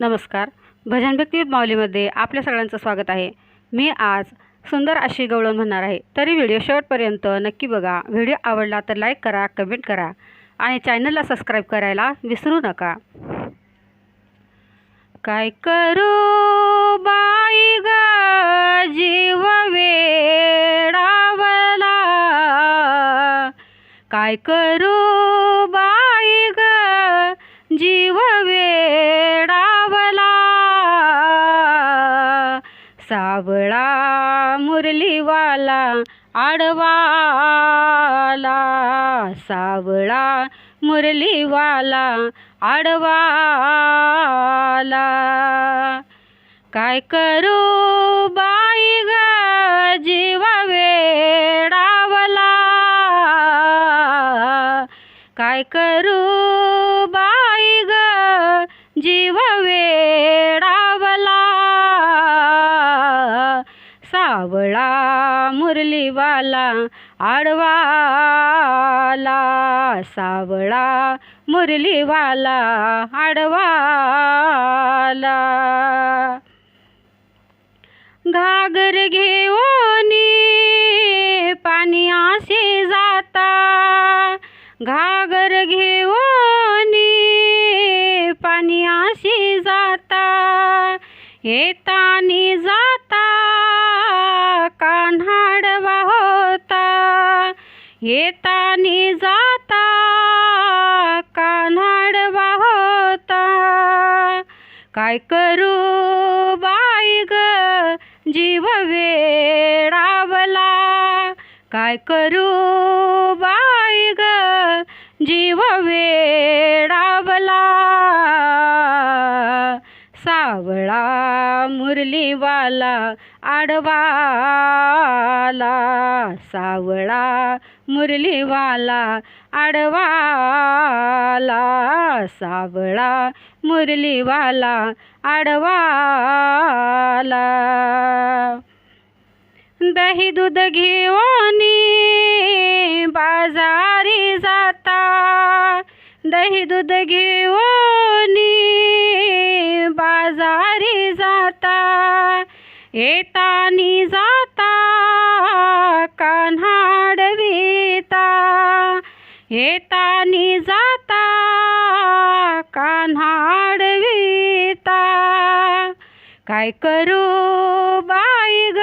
नमस्कार. भजन भक्ती माऊलीमध्ये आपल्या सगळ्यांचं स्वागत आहे. मी आज सुंदर अशी गवळण म्हणणार आहे. तरी व्हिडिओ शेवटपर्यंत नक्की बघा. व्हिडिओ आवडला तर लाईक करा कमेंट करा आणि चॅनलला सबस्क्राईब करायला विसरू नका. काय करू बाई ग जीव वेडावला? काय करू बाई ग जीव सावळा मुरलीवाला आडवाला. सावळा मुरलीवाला आडवाला. काय करू बाई ग जीवा वेडावला? काय करू सावळा मुरलीवाला आडवाला सावळा मुरलीवाला आडवाला. घागर घेऊन पाणी असे जाता. घागर घेऊन पाणी असे जाता. येतानी जाता येतानी जाता कान्हाड होता काय करू बाई ग जीव वेडावला. काय करू बाई ग जीव वेडावला. सावळा मुरलीवाला आडवाला सावळा मुरलीवाला आडवाला सावळा मुरलीवाला आडवाला. दही दूध घेऊन बाजारी जाता. दही दूध घेऊन बाजारी जाता. येतानी जाता कान्हाडविता येतानी जाता कान्हाडविता काय करू बाई ग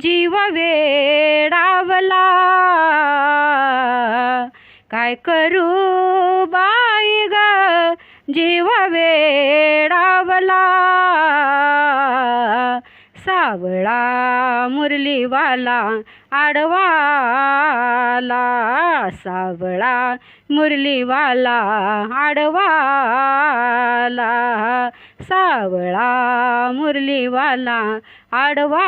जीव वेडावला. काय करू बाई ग जीव वेडावला. सावळा मुरलीवाला आडवाला सावळा मुरलीवाला आडवाला सावळा मुरलीवाला आडवाला.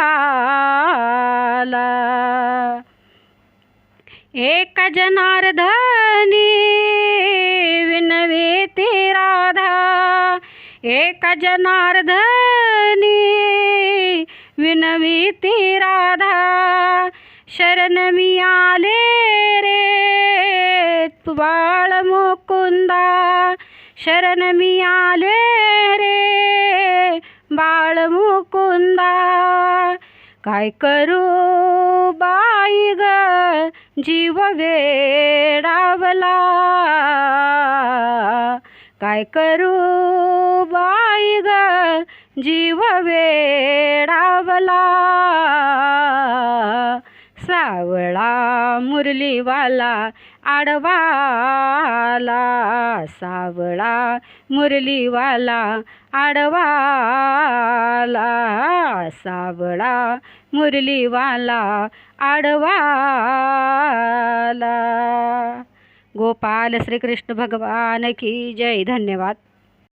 एक जनार्दनी विनवे ते राधा. एक जनार्दनी विनवी ती राधा शरण मी आले रे. बाळ मुकुंदा शरण मी आले रे. बाळ मुकुंदा काय करू बाई ग? जीव वेडावला. काय करू बाई ग? जीव वेडावला. सावळा मुरलीवाला आडवाला. सावळा मुरलीवाला आडवाला. सावळा मुरलीवाला आडवाला. गोपाल श्रीकृष्ण भगवान की जय. धन्यवाद.